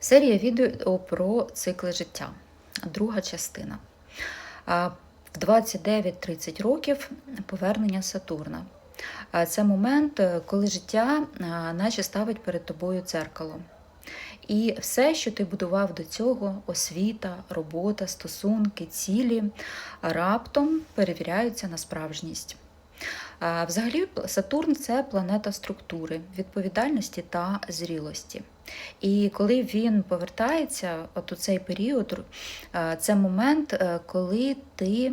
Серія відео про цикли життя. Друга частина. В 29-30 років повернення Сатурна. Це момент, е, коли життя наче ставить перед тобою дзеркало. І все, що ти будував до цього, освіта, робота, стосунки, цілі, раптом перевіряються на справжність. Взагалі, Сатурн це планета структури, відповідальності та зрілості. І коли він повертається, от у цей період, це момент, е, коли ти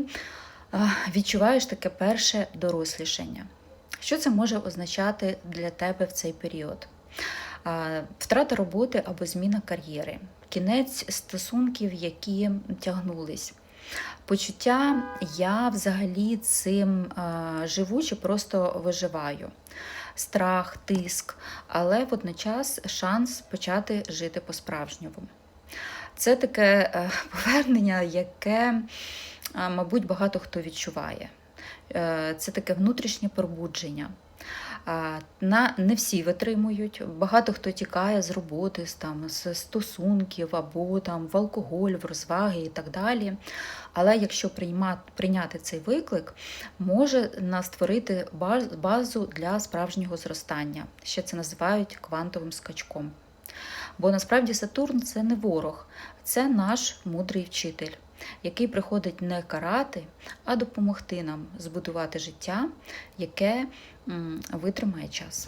відчуваєш таке перше дорослішання. Що це може означати для тебе в цей період? Втрата роботи або зміна кар'єри, кінець стосунків, які тягнулись. Почуття я взагалі цим е, живу чи просто виживаю. Страх, тиск, але водночас шанс почати жити по-справжньому. Це таке е, повернення, яке, е, мабуть, багато хто відчуває. Це таке внутрішнє пробудження. На не всі витримують. Багато хто тікає з роботи, з там з стосунків або там в алкоголь, в розваги і так далі. Але якщо приймати, прийняти цей виклик, може нас створити базу для справжнього зростання. Ще це називають квантовим скачком. Бо насправді Сатурн це не ворог, це наш мудрий вчитель, який приходить не карати, а допомогти нам збудувати життя, яке витримає час.